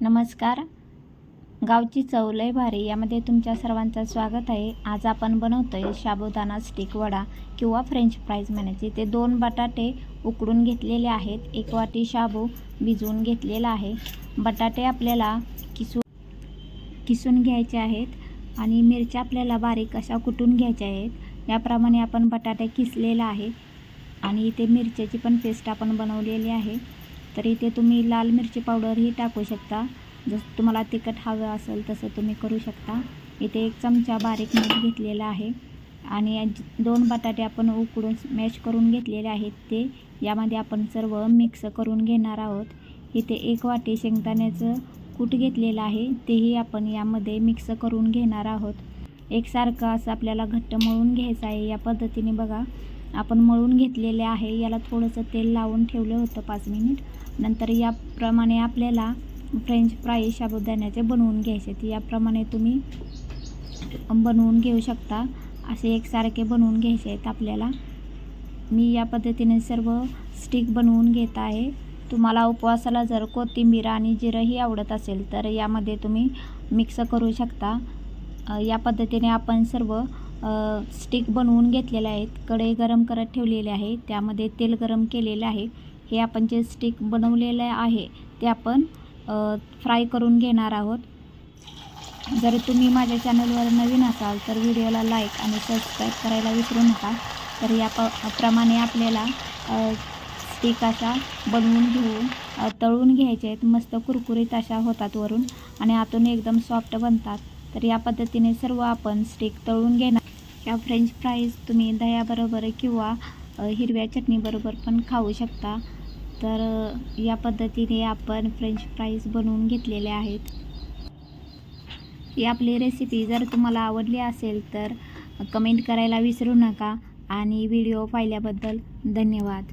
नमस्कार. गावची चव लय भारी यामध्ये तुमच्या सर्वांचं स्वागत आहे. आज आपण बनवतो आहे साबुदाणा स्टिक वडा किंवा फ्रेंच फ्राईज म्हणायचे. ते दोन बटाटे उकडून घेतलेले आहेत. एक वाटी शाबू भिजवून घेतलेला आहे. बटाटे आपल्याला किसू किसून घ्यायचे आहेत आणि मिरच्या आपल्याला बारीक अशा कुटून घ्यायच्या आहेत. याप्रमाणे आपण बटाटे किसलेला आहे आणि इथे मिरच्याची पण पेस्ट आपण बनवलेली आहे. तर इथे तुम्ही लाल मिरची पावडरही टाकू शकता. जसं तुम्हाला तिखट हवं असेल तसं तुम्ही करू शकता. इथे एक चमचा बारीक मीठ घेतलेला आहे. आणि दोन बटाटे आपण उकडून मॅश करून घेतलेले आहेत ते. यामध्ये आपण सर्व मिक्स करून घेणार आहोत. इथे एक वाटी शेंगदाण्याचं कूट घेतलेलं आहे. तेही आपण यामध्ये मिक्स करून घेणार आहोत. एकसारखं असं आपल्याला घट्ट मळून घ्यायचं आहे. या पद्धतीने बघा आपण मळून घेतलेले आहे. याला थोडंसं तेल लावून ठेवलं होतं पाच मिनिट. नंतर याप्रमाणे आपल्याला फ्रेंच फ्राई साबुदाण्याचे बनवून घ्यायचे आहेत. याप्रमाणे तुम्ही बनवून घेऊ शकता. असे एकसारखे बनवून घ्यायचे आहेत आपल्याला. मी या पद्धतीने सर्व स्टिक बनवून घेत आहे. तुम्हाला उपवासाला जर कोथिंबीर आणि जिरंही आवडत असेल तर यामध्ये तुम्ही मिक्स करू शकता. या पद्धतीने आपण सर्व स्टिक बनवून घेतलेले आहेत. कढई गरम करत ठेवलेले आहे. त्यामध्ये तेल गरम केलेले आहे. हे आपण जे स्टिक बनवलेलं आहे ते आपण फ्राय करून घेणार आहोत. जर तुम्ही माझ्या चॅनलवर नवीन असाल तर व्हिडिओला लाईक आणि सबस्क्राईब करायला विसरू नका. तर या प प्रमाणे आपल्याला स्टिक अशा बनवून घेऊन तळून घ्यायचे आहेत. मस्त कुरकुरीत अशा होतात वरून. आणि आतून एकदम सॉफ्ट बनतात. तर या पद्धतीने सर्व आपण स्टिक तळून घेणार. या फ्रेंच फ्राईज तुम्ही दह्याबरोबर किंवा हिरव्या चटणीबरोबर पण खाऊ शकता. तर या पद्धतीने आपण फ्रेंच फ्राईज बनवून घेतलेले आहेत. ही आपली रेसिपी जर तुम्हाला आवडली असेल तर कमेंट करायला विसरू नका. आणि व्हिडिओ पाहिल्याबद्दल धन्यवाद.